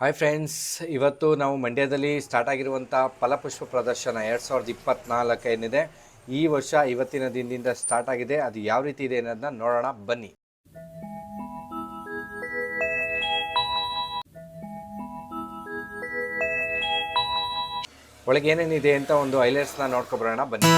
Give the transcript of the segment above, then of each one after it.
Hi friends ಇವತ್ತು ನಾವು ಮಂಡ್ಯದಲ್ಲಿ ಸ್ಟಾರ್ಟ್ ಆಗಿರುವಂಥ ಫಲಪುಷ್ಪ ಪ್ರದರ್ಶನ ಎರಡು ಸಾವಿರದ ಇಪ್ಪತ್ನಾಲ್ಕು ಏನಿದೆ? ಈ ವರ್ಷ ಇವತ್ತಿನ ದಿನದಿಂದ ಸ್ಟಾರ್ಟ್ ಆಗಿದೆ. ಅದು ಯಾವ ರೀತಿ ಇದೆ ಅನ್ನೋದನ್ನ ನೋಡೋಣ, ಬನ್ನಿ. ಒಳಗೆ ಏನೇನಿದೆ ಅಂತ ಒಂದು ಹೈಲೈಟ್ಸ್ನ ನೋಡ್ಕೊಬರೋಣ ಬನ್ನಿ.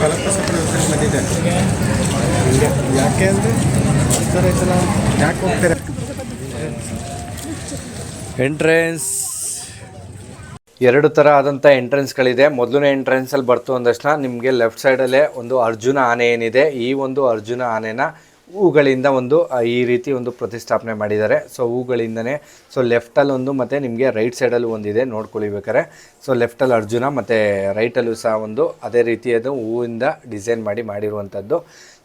ಫಲಪ್ರಸ ಪ್ರದರ್ಶನ ಬಂದಿದೆ ಯಾಕೆ ಅಂದರೆ ಸರ್ ಆಯ್ತಲ್ಲ ಯಾಕೆ ಹೋಗ್ತಾರೆ ಎಂಟ್ರೆನ್ಸ್ ಎರಡು ಥರ ಆದಂಥ ಎಂಟ್ರೆನ್ಸ್ಗಳಿದೆ ಮೊದಲನೇ ಎಂಟ್ರೆನ್ಸಲ್ಲಿ ಬರ್ತು ಅಂದಕ್ಷಣ ನಿಮಗೆ ಲೆಫ್ಟ್ ಸೈಡಲ್ಲೇ ಒಂದು ಅರ್ಜುನ ಆನೆ ಏನಿದೆ. ಈ ಒಂದು ಅರ್ಜುನ ಆನೆನ ಹೂಗಳಿಂದ ಒಂದು ಈ ರೀತಿ ಒಂದು ಪ್ರತಿಷ್ಠಾಪನೆ ಮಾಡಿದ್ದಾರೆ. ಸೊ ಹೂಗಳಿಂದನೇ ಸೊ ಲೆಫ್ಟಲ್ಲಿ ಒಂದು ಮತ್ತು ನಿಮಗೆ ರೈಟ್ ಸೈಡಲ್ಲೂ ಒಂದಿದೆ ನೋಡ್ಕೊಳ್ಳಿ ಬೇಕಾರೆ ಸೊ ಲೆಫ್ಟಲ್ಲಿ ಅರ್ಜುನ, ಮತ್ತು ರೈಟಲ್ಲೂ ಸಹ ಒಂದು, ಅದೇ ರೀತಿಯದು ಹೂವಿಂದ ಡಿಸೈನ್ ಮಾಡಿ ಮಾಡಿರುವಂಥದ್ದು.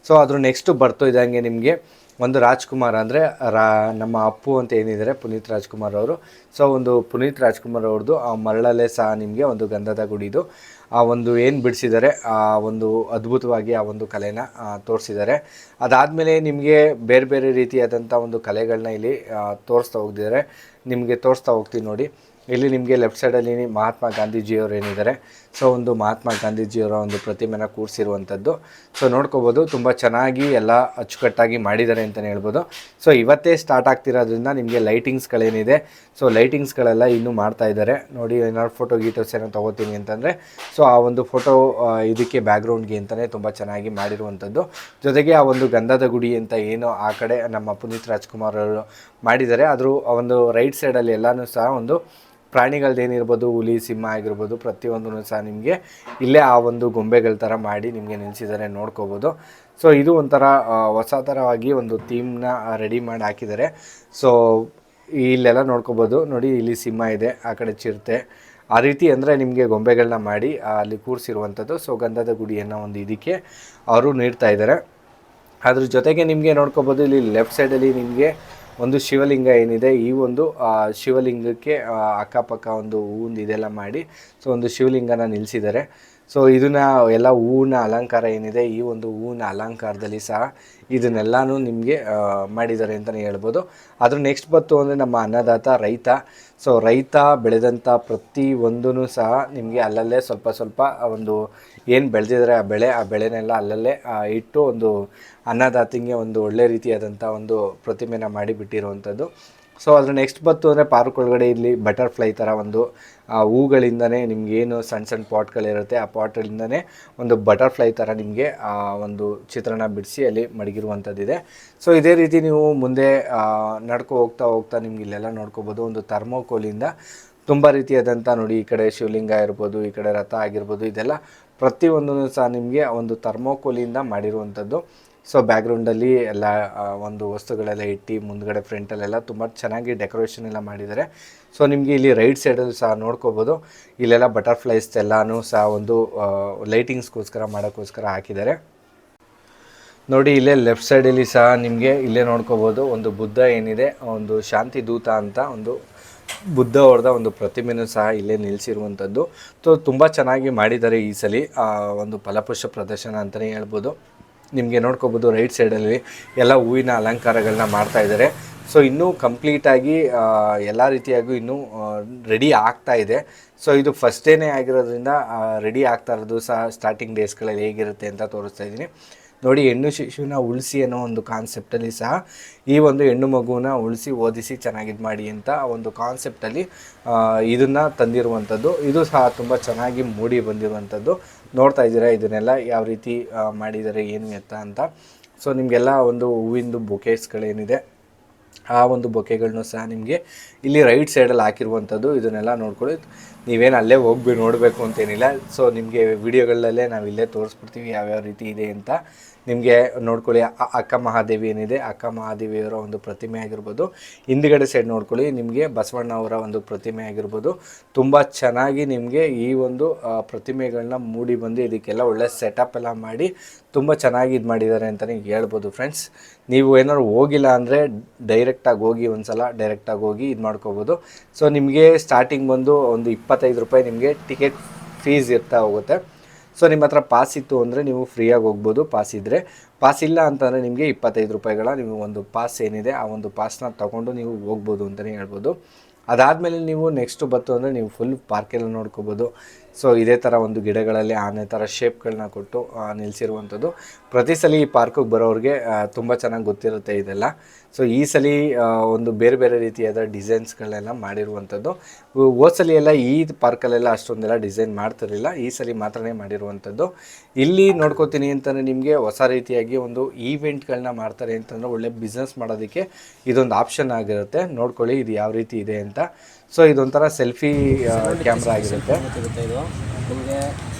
ಸೊ ಅದ್ರ ನೆಕ್ಸ್ಟು ಬರ್ತು ಇದ್ದಂಗೆ ನಿಮಗೆ ಒಂದು ರಾಜ್ಕುಮಾರ್ ಅಂದರೆ ರಾ, ನಮ್ಮ ಅಪ್ಪು ಅಂತ ಏನಿದ್ದಾರೆ, ಪುನೀತ್ ರಾಜ್ಕುಮಾರ್ ಅವರು. ಸೊ ಒಂದು ಪುನೀತ್ ರಾಜ್ಕುಮಾರ್ ಅವ್ರದ್ದು, ಆ ಮರಳಲ್ಲೇ ಸಹ ನಿಮಗೆ ಒಂದು ಗಂಧದ ಗುಡಿದು. ಆ ಒಂದು ಏನು ಬಿಡಿಸಿದ್ದಾರೆ, ಆ ಒಂದು ಅದ್ಭುತವಾಗಿ ಆ ಒಂದು ಕಲೆನ ತೋರಿಸಿದ್ದಾರೆ. ಅದಾದಮೇಲೆ ನಿಮಗೆ ಬೇರೆ ಬೇರೆ ರೀತಿಯಾದಂಥ ಒಂದು ಕಲೆಗಳನ್ನ ಇಲ್ಲಿ ತೋರಿಸ್ತಾ ಹೋಗಿದ್ದಾರೆ ನಿಮಗೆ ತೋರಿಸ್ತಾ ಹೋಗ್ತೀನಿ ನೋಡಿ. ಇಲ್ಲಿ ನಿಮಗೆ ಲೆಫ್ಟ್ ಸೈಡಲ್ಲಿ ಮಹಾತ್ಮ ಗಾಂಧೀಜಿಯವರು ಏನಿದ್ದಾರೆ ಸೊ ಒಂದು ಮಹಾತ್ಮ ಗಾಂಧೀಜಿಯವರ ಒಂದು ಪ್ರತಿಮೆನ ಕೂರಿಸಿರುವಂಥದ್ದು ಸೊ ನೋಡ್ಕೋಬೋದು, ತುಂಬ ಚೆನ್ನಾಗಿ ಎಲ್ಲ ಅಚ್ಚುಕಟ್ಟಾಗಿ ಮಾಡಿದ್ದಾರೆ ಅಂತಲೇ ಹೇಳ್ಬೋದು. ಸೊ ಇವತ್ತೇ ಸ್ಟಾರ್ಟ್ ಆಗ್ತಿರೋದ್ರಿಂದ ನಿಮಗೆ ಲೈಟಿಂಗ್ಸ್ಗಳೇನಿದೆ ಸೊ ಲೈಟಿಂಗ್ಸ್ಗಳೆಲ್ಲ ಇನ್ನೂ ಮಾಡ್ತಾ ಇದ್ದಾರೆ. ನೋಡಿ, ಏನಾದ್ರು ಫೋಟೋ ಗೀಟೋಸ್ ಏನೋ ತೊಗೋತೀನಿ ಅಂತಂದರೆ ಸೊ ಆ ಒಂದು ಫೋಟೋ ಇದಕ್ಕೆ ಬ್ಯಾಕ್ಗ್ರೌಂಡ್ಗೆ ಅಂತಲೇ ತುಂಬ ಚೆನ್ನಾಗಿ ಮಾಡಿರುವಂಥದ್ದು ಜೊತೆಗೆ ಆ ಒಂದು ಗಂಧದ ಗುಡಿ ಅಂತ ಏನು ಆ ಕಡೆ ನಮ್ಮ ಪುನೀತ್ ರಾಜ್ಕುಮಾರ್ ಅವರು ಮಾಡಿದ್ದಾರೆ. ಆದರೂ ಆ ಒಂದು ರೈಟ್ ಸೈಡಲ್ಲಿ ಎಲ್ಲನೂ ಸಹ ಒಂದು ಪ್ರಾಣಿಗಳದ್ದೇನಿರ್ಬೋದು ಹುಲಿ, ಸಿಂಹ ಆಗಿರ್ಬೋದು ಪ್ರತಿಯೊಂದೂ ಸಹ ನಿಮಗೆ ಇಲ್ಲೇ ಆ ಒಂದು ಗೊಂಬೆಗಳ ಥರ ಮಾಡಿ ನಿಮಗೆ ನಿಲ್ಲಿಸಿದ್ದಾರೆ ನೋಡ್ಕೋಬೋದು. ಸೊ ಇದು ಒಂಥರ ಹೊಸ ಥರವಾಗಿ ಒಂದು ಥೀಮ್ನ ರೆಡಿ ಮಾಡಿ ಹಾಕಿದ್ದಾರೆ. ಸೊ ಇಲ್ಲೆಲ್ಲ ನೋಡ್ಕೋಬೋದು. ನೋಡಿ, ಇಲ್ಲಿ ಸಿಂಹ ಇದೆ, ಆ ಕಡೆ ಚಿರತೆ. ಆ ರೀತಿ ಅಂದರೆ ನಿಮಗೆ ಗೊಂಬೆಗಳನ್ನ ಮಾಡಿ ಅಲ್ಲಿ ಕೂರಿಸಿರುವಂಥದ್ದು. ಸೊ ಗಂಧದ ಗುಡಿಯನ್ನು ಒಂದು ಇದಕ್ಕೆ ಅವರು ನೀಡ್ತಾ ಇದ್ದಾರೆ. ಅದ್ರ ಜೊತೆಗೆ ನಿಮಗೆ ನೋಡ್ಕೋಬೋದು, ಇಲ್ಲಿ ಲೆಫ್ಟ್ ಸೈಡಲ್ಲಿ ನಿಮಗೆ ಒಂದು ಶಿವಲಿಂಗ ಏನಿದೆ, ಈ ಒಂದು ಶಿವಲಿಂಗಕ್ಕೆ ಅಕ್ಕಪಕ್ಕ ಒಂದು ಹೂವಿಂದ ಇದೆಲ್ಲ ಮಾಡಿ, ಸೊ ಒಂದು ಶಿವಲಿಂಗನ ನಿಲ್ಲಿಸಿದ್ದಾರೆ ಸೊ ಇದನ್ನ ಎಲ್ಲ ಹೂವಿನ ಅಲಂಕಾರ ಏನಿದೆ, ಈ ಒಂದು ಹೂವಿನ ಅಲಂಕಾರದಲ್ಲಿ ಸಹ ಇದನ್ನೆಲ್ಲನೂ ನಿಮಗೆ ಮಾಡಿದ್ದಾರೆ ಅಂತಲೇ ಹೇಳ್ಬೋದು. ಅದ್ರ ನೆಕ್ಸ್ಟ್ ಬತ್ತು ಅಂದರೆ ನಮ್ಮ ಅನ್ನದಾತ ರೈತ. ಸೊ ರೈತ ಬೆಳೆದಂಥ ಪ್ರತಿ ಒಂದೂ ಸಹ ನಿಮಗೆ ಅಲ್ಲಲ್ಲೇ ಸ್ವಲ್ಪ ಸ್ವಲ್ಪ ಒಂದು ಏನು ಬೆಳೆದಿದ್ದಾರೆ ಆ ಬೆಳೆ, ಆ ಬೆಳೆನೆಲ್ಲ ಅಲ್ಲಲ್ಲೇ ಇಟ್ಟು ಒಂದು ಅನ್ನದಾತಿಗೆ ಒಂದು ಒಳ್ಳೆ ರೀತಿಯಾದಂಥ ಒಂದು ಪ್ರತಿಮೆನ ಮಾಡಿ ಬಿಟ್ಟಿರುವಂಥದ್ದು ಸೊ ಅದ್ರ ನೆಕ್ಸ್ಟ್ ಬತ್ತು ಅಂದರೆ ಪಾರ್ಕ್ ಒಳಗಡೆ ಇಲ್ಲಿ ಬಟರ್ಫ್ಲೈ ಥರ ಒಂದು, ಆ, ಹೂಗಳಿಂದನೇ ನಿಮ್ಗೆ ಏನು ಸಣ್ಣ ಸಣ್ಣ ಪಾಟ್ಗಳಿರುತ್ತೆ ಆ ಪಾಟ್ಗಳಿಂದನೇ ಒಂದು ಬಟರ್ಫ್ಲೈ ಥರ ನಿಮಗೆ ಒಂದು ಚಿತ್ರಣ ಬಿಡಿಸಿ ಅಲ್ಲಿ ಮಡಗಿರುವಂಥದ್ದಿದೆ ಸೊ ಇದೇ ರೀತಿ ನೀವು ಮುಂದೆ ನಡ್ಕೊ ಹೋಗ್ತಾ ಹೋಗ್ತಾ ನಿಮ್ಗೆ ಇಲ್ಲೆಲ್ಲ ನೋಡ್ಕೋಬೋದು. ಒಂದು ಥರ್ಮೋಕೋಲಿಂದ ತುಂಬ ರೀತಿಯಾದಂಥ ನೋಡಿ, ಈ ಕಡೆ ಶಿವಲಿಂಗ ಇರ್ಬೋದು, ಈ ಕಡೆ ರಥ ಆಗಿರ್ಬೋದು, ಇದೆಲ್ಲ ಪ್ರತಿಯೊಂದನ್ನು ಸಹ ನಿಮಗೆ ಒಂದು ಥರ್ಮೋಕೋಲಿಂದ ಮಾಡಿರುವಂಥದ್ದು ಸೊ ಬ್ಯಾಕ್ಗ್ರೌಂಡಲ್ಲಿ ಎಲ್ಲ ಒಂದು ವಸ್ತುಗಳೆಲ್ಲ ಇಟ್ಟು ಮುಂದ್ಗಡೆ ಫ್ರಂಟಲ್ಲೆಲ್ಲ ತುಂಬ ಚೆನ್ನಾಗಿ ಡೆಕೋರೇಷನ್ ಎಲ್ಲ ಮಾಡಿದ್ದಾರೆ. ಸೊ ನಿಮಗೆ ಇಲ್ಲಿ ರೈಟ್ ಸೈಡಲ್ಲಿ ಸಹ ನೋಡ್ಕೋಬೋದು. ಇಲ್ಲೆಲ್ಲ ಬಟರ್ಫ್ಲೈಸ್ ಎಲ್ಲನೂ ಸಹ ಒಂದು ಲೈಟಿಂಗ್ಸ್ಗೋಸ್ಕರ ಮಾಡೋಕ್ಕೋಸ್ಕರ ಹಾಕಿದ್ದಾರೆ. ನೋಡಿ, ಇಲ್ಲೇ ಲೆಫ್ಟ್ ಸೈಡಲ್ಲಿ ಸಹ ನಿಮಗೆ ಇಲ್ಲೇ ನೋಡ್ಕೋಬೋದು. ಒಂದು ಬುದ್ಧ ಏನಿದೆ, ಒಂದು ಶಾಂತಿ ದೂತ ಅಂತ ಒಂದು ಬುದ್ಧ ಅವ್ರದ ಒಂದು ಪ್ರತಿಮೆನೂ ಸಹ ಇಲ್ಲೇ ನಿಲ್ಲಿಸಿರುವಂಥದ್ದು ಸೊ ತುಂಬ ಚೆನ್ನಾಗಿ ಮಾಡಿದ್ದಾರೆ ಈ ಸಲ ಒಂದು ಫಲಪುಷ್ಪ ಪ್ರದರ್ಶನ ಅಂತಲೇ ಹೇಳ್ಬೋದು. ನಿಮಗೆ ನೋಡ್ಕೋಬೋದು ರೈಟ್ ಸೈಡಲ್ಲಿ ಎಲ್ಲ ಹೂವಿನ ಅಲಂಕಾರಗಳನ್ನ ಮಾಡ್ತಾ ಇದ್ದಾರೆ ಸೊ ಇನ್ನೂ ಕಂಪ್ಲೀಟಾಗಿ ಎಲ್ಲ ರೀತಿಯಾಗೂ ಇನ್ನೂ ರೆಡಿ ಆಗ್ತಾ ಇದೆ. ಸೊ ಇದು ಫಸ್ಟ್ ಡೇನೇ ಆಗಿರೋದ್ರಿಂದ ರೆಡಿ ಆಗ್ತಾ ಇರೋದು ಸಹ ಸ್ಟಾರ್ಟಿಂಗ್ ಡೇಸ್ಗಳಲ್ಲಿ ಹೇಗಿರುತ್ತೆ ಅಂತ ತೋರಿಸ್ತಾ ಇದ್ದೀನಿ. ನೋಡಿ, ಹೆಣ್ಣು ಶಿಶುವಿನ ಉಳಿಸಿ ಅನ್ನೋ ಒಂದು ಕಾನ್ಸೆಪ್ಟಲ್ಲಿ ಸಹ ಈ ಒಂದು ಹೆಣ್ಣು ಮಗುವನ್ನ ಉಳಿಸಿ ಓದಿಸಿ ಚೆನ್ನಾಗಿದ್ದು ಮಾಡಿ ಅಂತ ಒಂದು ಕಾನ್ಸೆಪ್ಟಲ್ಲಿ ಇದನ್ನು ತಂದಿರುವಂಥದ್ದು. ಇದು ಸಹ ತುಂಬ ಚೆನ್ನಾಗಿ ಮೂಡಿ ಬಂದಿರುವಂಥದ್ದು. ನೋಡ್ತಾ ಇದ್ದೀರಾ? ಇದನ್ನೆಲ್ಲ ಯಾವ ರೀತಿ ಮಾಡಿದ್ದಾರೆ ಏನು ಎತ್ತ ಅಂತ. ಸೊ ನಿಮಗೆಲ್ಲ ಒಂದು ಹೂವಿಂದು ಬೊಕೇಸ್ಗಳೇನಿದೆ ಆ ಒಂದು ಬೊಕೆಗಳನ್ನು ಸಹ ನಿಮಗೆ ಇಲ್ಲಿ ರೈಟ್ ಸೈಡಲ್ಲಿ ಹಾಕಿರುವಂಥದ್ದು. ಇದನ್ನೆಲ್ಲ ನೋಡ್ಕೊಳ್ಳಿ. ನೀವೇನು ಅಲ್ಲೇ ಹೋಗಿ ನೋಡಬೇಕು ಅಂತೇನಿಲ್ಲ. ಸೊ ನಿಮಗೆ ವಿಡಿಯೋಗಳಲ್ಲೇ ನಾವು ಇಲ್ಲೇ ತೋರಿಸ್ಬಿಡ್ತೀವಿ, ಯಾವ್ಯಾವ ರೀತಿ ಇದೆ ಅಂತ. ನಿಮಗೆ ನೋಡ್ಕೊಳ್ಳಿ ಅಕ್ಕ ಮಹಾದೇವಿ ಏನಿದೆ, ಅಕ್ಕ ಮಹಾದೇವಿಯವರ ಒಂದು ಪ್ರತಿಮೆ ಆಗಿರ್ಬೋದು. ಹಿಂದ್ಗಡೆ ಸೈಡ್ ನೋಡ್ಕೊಳ್ಳಿ, ನಿಮಗೆ ಬಸವಣ್ಣ ಅವರ ಒಂದು ಪ್ರತಿಮೆ ಆಗಿರ್ಬೋದು. ತುಂಬ ಚೆನ್ನಾಗಿ ನಿಮಗೆ ಈ ಒಂದು ಪ್ರತಿಮೆಗಳನ್ನ ಮೂಡಿ ಬಂದು ಇದಕ್ಕೆಲ್ಲ ಒಳ್ಳೆ ಸೆಟಪ್ ಎಲ್ಲ ಮಾಡಿ ತುಂಬ ಚೆನ್ನಾಗಿ ಇದು ಮಾಡಿದ್ದಾರೆ ಅಂತಲೇ ಹೇಳ್ಬೋದು ಫ್ರೆಂಡ್ಸ್ ನೀವು ಏನಾದ್ರು ಹೋಗಿಲ್ಲ ಅಂದರೆ ಡೈರೆಕ್ಟಾಗಿ ಹೋಗಿ ಒಂದು ಸಲ ಡೈರೆಕ್ಟಾಗಿ ಹೋಗಿ ಇದು ಮಾಡ್ಕೋಬೋದು. ಸೊ ನಿಮಗೆ ಸ್ಟಾರ್ಟಿಂಗ್ ಬಂದು ಒಂದು ಇಪ್ಪತ್ತೈದು ರೂಪಾಯಿ ನಿಮಗೆ ಟಿಕೆಟ್ ಫೀಸ್ ಇರ್ತಾ ಹೋಗುತ್ತೆ. ಸೊ ನಿಮ್ಮ ಹತ್ರ ಪಾಸ್ ಇತ್ತು ಅಂದರೆ ನೀವು ಫ್ರೀಯಾಗಿ ಹೋಗ್ಬೋದು ಪಾಸ್ ಇದ್ದರೆ ಪಾಸ್ ಇಲ್ಲ ಅಂತಂದರೆ ನಿಮಗೆ ಇಪ್ಪತ್ತೈದು ರೂಪಾಯಿಗಳ ನೀವು ಒಂದು ಪಾಸ್ ಏನಿದೆ, ಆ ಒಂದು ಪಾಸ್ನ ತೊಗೊಂಡು ನೀವು ಹೋಗ್ಬೋದು ಅಂತಲೇ ಹೇಳ್ಬೋದು. ಅದಾದಮೇಲೆ ನೀವು ನೆಕ್ಸ್ಟು ಬತ್ತು ಅಂದರೆ ನೀವು ಫುಲ್ ಪಾರ್ಕೆಲ್ಲ ನೋಡ್ಕೋಬೋದು. ಸೊ ಇದೇ ಥರ ಒಂದು ಗಿಡಗಳಲ್ಲಿ ಆನೆ ಥರ ಶೇಪ್ಗಳನ್ನ ಕೊಟ್ಟು ನಿಲ್ಲಿಸಿರುವಂಥದ್ದು ಪ್ರತಿ ಸಲ ಈ ಪಾರ್ಕಿಗೆ ಬರೋರಿಗೆ ತುಂಬ ಚೆನ್ನಾಗಿ ಗೊತ್ತಿರುತ್ತೆ ಇದೆಲ್ಲ. ಸೊ ಈ ಸಲ ಒಂದು ಬೇರೆ ಬೇರೆ ರೀತಿಯಾದ ಡಿಸೈನ್ಸ್ಗಳನ್ನೆಲ್ಲ ಮಾಡಿರುವಂಥದ್ದು. ಹೋದ ಸಲ ಎಲ್ಲ ಈ ಪಾರ್ಕಲ್ಲೆಲ್ಲ ಅಷ್ಟೊಂದೆಲ್ಲ ಡಿಸೈನ್ ಮಾಡ್ತಿರಲಿಲ್ಲ. ಈ ಸಲ ಮಾತ್ರನೇ ಮಾಡಿರುವಂಥದ್ದು. ಇಲ್ಲಿ ನೋಡ್ಕೋತೀನಿ ಅಂತಂದರೆ ನಿಮಗೆ ಹೊಸ ರೀತಿಯಾಗಿ ಒಂದು ಈವೆಂಟ್ಗಳನ್ನ ಮಾಡ್ತಾರೆ ಅಂತಂದರೆ ಒಳ್ಳೆ ಬಿಸ್ನೆಸ್ ಮಾಡೋದಕ್ಕೆ ಇದೊಂದು ಆಪ್ಷನ್ ಆಗಿರುತ್ತೆ. ನೋಡ್ಕೊಳ್ಳಿ ಇದು ಯಾವ ರೀತಿ ಇದೆ ಅಂತ. ಸೊ ಇದೊಂಥರ ಸೆಲ್ಫಿ ಕ್ಯಾಮ್ರಾ ಆಗಿರುತ್ತೆ. ಇದು ನಿಮಗೆ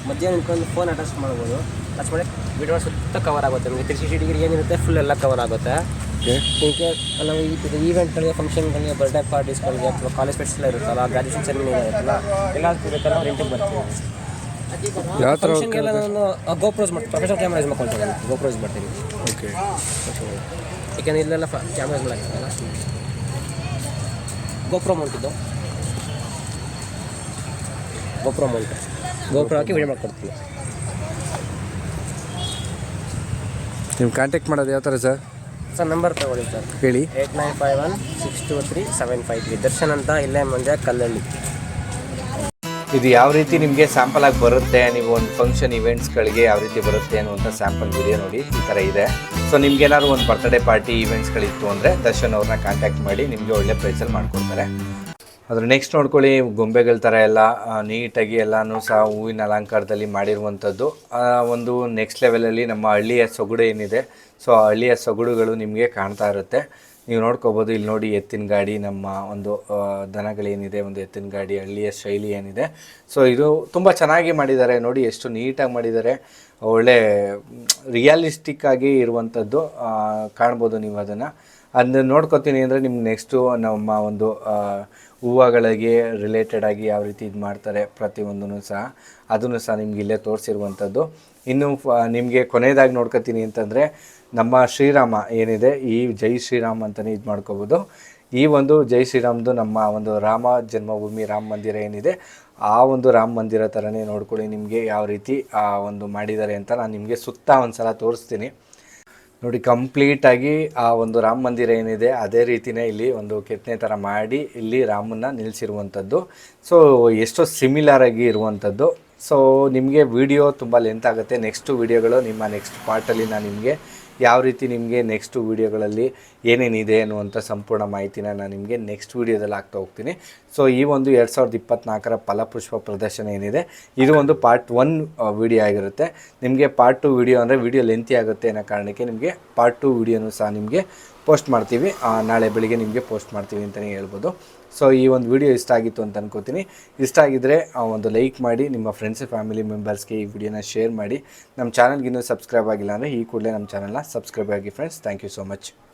ಮಧ್ಯಾಹ್ನ ನಿಂತ್ಕೊಂಡು ಫೋನ್ ಅಟ್ಯಾಚ್ ಮಾಡ್ಬೋದು. ಅಟ್ಯಾಚ್ ಮಾಡಿ ವಿಡಿಯೋ ಸುತ್ತ ಕವರ್ ಆಗುತ್ತೆ. ನಿಮಗೆ ತ್ರೀ ಸಿಕ್ಸ್ಟಿ ಡಿಗ್ರಿ ಏನಿರುತ್ತೆ ಫುಲ್ ಎಲ್ಲ ಕವರ್ ಆಗುತ್ತೆ. ಹೀಗೆ ನಾವು ಈ- ಇದು ಈವೆಂಟ್ಗಳಿಗೆ ಫಂಕ್ಷನ್ಗಳಿಗೆ ಬರ್ಡೇ ಪಾರ್ಟೀಸ್ಗಳಿಗೆ ಅಥವಾ ಕಾಲೇಜ್ ಫೆಸ್ಟಿವಲ್ ಎಲ್ಲ ಇರುತ್ತಲ್ಲ ಗ್ರಾಜುಯೇಷನ್ ಸೆರೆಮನಿ ಇರುತ್ತಲ್ಲ ಎಲ್ಲ ಬೇಕಾದ್ರೆ ರೆಂಟಿಗೆ ಬರ್ತೀವಿ. ಯಾವ ಥರ ಫಂಕ್ಷನ್ಗೆಲ್ಲ ನಾನು ಗೋಪ್ರೋಸ್ ಮಾಡ್ತೀನಿ. ಪ್ರೊಫೆಷನಲ್ ಕ್ಯಾಮ್ರಾ ಯೂಸ್ ಮಾಡ್ಕೊಳ್ತೀನಿ ಗೋಪ್ರೋಸ್ ಮಾಡ್ತೀನಿ. ಓಕೆ ಯಾಕೆಂದ್ರೆ ಇಲ್ಲೆಲ್ಲ ಕ್ಯಾಮ್ರಾ ಯೂಸ್ ಮಾಡೋಕ್ಕಾಗಲ್ಲ ಗೋಪ್ರೋ ಮೌಂಟಿದ್ದು ಗೋಪ್ರೋ ಮೌಂಟ್ ಗೋಪುರ ಹಾಕಿ ವಿಡಿಯೋ ಮಾಡ್ಕೊಡ್ತೀನಿ ನೀವು ಕಾಂಟ್ಯಾಕ್ಟ್ ಮಾಡೋದು ಯಾವ ಥರ ಸರ್? ಸರ್ ನಂಬರ್ ತಗೊಳ್ಳಿ ಸರ್. ಹೇಳಿ. Eight nine five one six two three seven five three Darshan ಅಂತ ಇಲ್ಲೇ ಮುಂದೆ ಕಲ್ಲಳ್ಳಿ. ಇದು ಯಾವ ರೀತಿ ನಿಮಗೆ ಸ್ಯಾಂಪಲ್ ಆಗಿ ಬರುತ್ತೆ? ನೀವು ಒಂದು ಫಂಕ್ಷನ್ ಇವೆಂಟ್ಸ್ಗಳಿಗೆ ಯಾವ ರೀತಿ ಬರುತ್ತೆ ಅನ್ನುವಂಥ ಸ್ಯಾಂಪಲ್ ವಿಡಿಯೋ ನೋಡಿ ಈ ಥರ ಇದೆ. ಸೊ ನಿಮ್ಗೇನಾದ್ರು ಒಂದು ಬರ್ತ್ಡೇ ಪಾರ್ಟಿ ಇವೆಂಟ್ಸ್ಗಳಿತ್ತು ಅಂದರೆ ದರ್ಶನ್ ಅವ್ರನ್ನ ಕಾಂಟ್ಯಾಕ್ಟ್ ಮಾಡಿ ನಿಮಗೆ ಒಳ್ಳೆ ಪ್ರೈಸಲ್ಲಿ ಮಾಡ್ಕೊಡ್ತಾರೆ. ಅದ್ರ ನೆಕ್ಸ್ಟ್ ನೋಡ್ಕೊಳ್ಳಿ, ಗೊಂಬೆಗಳ ಥರ ಎಲ್ಲ ನೀಟಾಗಿ ಎಲ್ಲನೂ ಸಹ ಹೂವಿನ ಅಲಂಕಾರದಲ್ಲಿ ಮಾಡಿರುವಂಥದ್ದು. ಒಂದು ನೆಕ್ಸ್ಟ್ ಲೆವೆಲಲ್ಲಿ ನಮ್ಮ ಹಳ್ಳಿಯ ಸೊಗಡು ಏನಿದೆ ಸೊ ಆ ಹಳ್ಳಿಯ ಸೊಗಡುಗಳು ನಿಮಗೆ ಕಾಣ್ತಾ ಇರುತ್ತೆ. ನೀವು ನೋಡ್ಕೋಬೋದು, ಇಲ್ಲಿ ನೋಡಿ ಎತ್ತಿನ ಗಾಡಿ, ನಮ್ಮ ಒಂದು ದನಗಳೇನಿದೆ, ಒಂದು ಎತ್ತಿನ ಗಾಡಿ, ಹಳ್ಳಿಯ ಶೈಲಿ ಏನಿದೆ. ಸೊ ಇದು ತುಂಬ ಚೆನ್ನಾಗಿ ಮಾಡಿದ್ದಾರೆ, ನೋಡಿ ಎಷ್ಟು ನೀಟಾಗಿ ಮಾಡಿದ್ದಾರೆ. ಒಳ್ಳೆ ರಿಯಾಲಿಸ್ಟಿಕ್ ಆಗಿ ಇರುವಂಥದ್ದು ಕಾಣ್ಬೋದು ನೀವು ಅದನ್ನು. ಅದನ್ನ ನೋಡ್ಕೊತೀನಿ ಅಂದರೆ ನಿಮ್ಗೆ ನೆಕ್ಸ್ಟು ನಮ್ಮ ಒಂದು ಹೂವುಗಳಿಗೆ ರಿಲೇಟೆಡ್ ಆಗಿ ಯಾವ ರೀತಿ ಇದು ಮಾಡ್ತಾರೆ ಪ್ರತಿಯೊಂದೂ ಸಹ, ಅದನ್ನು ಸಹ ನಿಮ್ಗೆ ಇಲ್ಲೇ ತೋರಿಸಿರುವಂಥದ್ದು ಇನ್ನು ನಿಮಗೆ ಕೊನೆಯದಾಗಿ ನೋಡ್ಕೊತೀನಿ ಅಂತಂದರೆ ನಮ್ಮ ಶ್ರೀರಾಮ ಏನಿದೆ, ಈ ಜೈ ಶ್ರೀರಾಮ್ ಅಂತಲೇ ಇದು ಮಾಡ್ಕೋಬೋದು. ಈ ಒಂದು ಜೈ ಶ್ರೀರಾಮ್ದು ನಮ್ಮ ಒಂದು ರಾಮ ಜನ್ಮಭೂಮಿ, ರಾಮ ಮಂದಿರ ಏನಿದೆ, ಆ ಒಂದು ರಾಮ ಮಂದಿರ ಥರನೇ ನೋಡ್ಕೊಳ್ಳಿ ನಿಮಗೆ ಯಾವ ರೀತಿ, ಆ, ಒಂದು ಮಾಡಿದ್ದಾರೆ ಅಂತ ನಾನು ನಿಮಗೆ ಸುತ್ತ ಒಂದು ಸಲ ತೋರಿಸ್ತೀನಿ. ನೋಡಿ, ಕಂಪ್ಲೀಟಾಗಿ ಆ ಒಂದು ರಾಮ ಮಂದಿರ ಏನಿದೆ, ಅದೇ ರೀತಿನೇ ಇಲ್ಲಿ ಒಂದು ಕೆತ್ತನೆ ಥರ ಮಾಡಿ ಇಲ್ಲಿ ರಾಮನ್ನ ನಿಲ್ಲಿಸಿರುವಂಥದ್ದು. ಸೊ ಎಷ್ಟೋ ಸಿಮಿಲರ್ ಆಗಿ ಇರುವಂಥದ್ದು. ಸೊ ನಿಮಗೆ ವಿಡಿಯೋ ತುಂಬ ಲೆಂತ್ ಆಗುತ್ತೆ. ನೆಕ್ಸ್ಟು ವಿಡಿಯೋಗಳು ನಿಮ್ಮ ನೆಕ್ಸ್ಟ್ ಪಾರ್ಟಲ್ಲಿ ನಾನು ನಿಮಗೆ ಯಾವ ರೀತಿ ನಿಮಗೆ ನೆಕ್ಸ್ಟು ವೀಡಿಯೋಗಳಲ್ಲಿ ಏನೇನಿದೆ ಅನ್ನುವಂಥ ಸಂಪೂರ್ಣ ಮಾಹಿತಿನ ನಾನು ನಿಮಗೆ ನೆಕ್ಸ್ಟ್ ವೀಡಿಯೋದಲ್ಲಿ ಹಾಕ್ತಾ ಹೋಗ್ತೀನಿ. ಸೊ ಈ ಒಂದು ಎರಡು ಸಾವಿರದ ಇಪ್ಪತ್ತ್ನಾಲ್ಕರ ಫಲಪುಷ್ಪ ಪ್ರದರ್ಶನ ಏನಿದೆ, ಇದು ಒಂದು ಪಾರ್ಟ್ ಒನ್ ವಿಡಿಯೋ ಆಗಿರುತ್ತೆ. ನಿಮಗೆ ಪಾರ್ಟ್ ಟು ವಿಡಿಯೋ ಅಂದರೆ ವಿಡಿಯೋ ಲೆಂತಿ ಆಗುತ್ತೆ ಅನ್ನೋ ಕಾರಣಕ್ಕೆ ನಿಮಗೆ ಪಾರ್ಟ್ ಟು ವಿಡಿಯೋನು ಸಹ ನಿಮಗೆ ಪೋಸ್ಟ್ ಮಾಡ್ತೀವಿ. ನಾಳೆ ಬೆಳಿಗ್ಗೆ ನಿಮಗೆ ಪೋಸ್ಟ್ ಮಾಡ್ತೀವಿ ಅಂತಲೇ ಹೇಳ್ಬೋದು. ಸೊ ಈ ಒಂದು ವಿಡಿಯೋ ಇಷ್ಟ ಆಗಿತ್ತು ಅಂತ ಅನ್ಕೋತೀನಿ. ಇಷ್ಟ ಆಗಿದ್ದರೆ ಒಂದು ಲೈಕ್ ಮಾಡಿ, ನಿಮ್ಮ ಫ್ರೆಂಡ್ಸ್ ಫ್ಯಾಮಿಲಿ ಮೆಂಬರ್ಸ್ಗೆ ಈ ವಿಡಿಯೋನ ಶೇರ್ ಮಾಡಿ. ನಮ್ಮ ಚಾನಲ್ಗೆ ಇನ್ನೂ ಸಬ್ಸ್ಕ್ರೈಬ್ ಆಗಿಲ್ಲ ಅಂದರೆ ಈ ಕೂಡಲೇ ನಮ್ಮ ಚಾನಲ್ನ ಸಬ್ಸ್ಕ್ರೈಬ್ ಆಗಿ friends thank you so much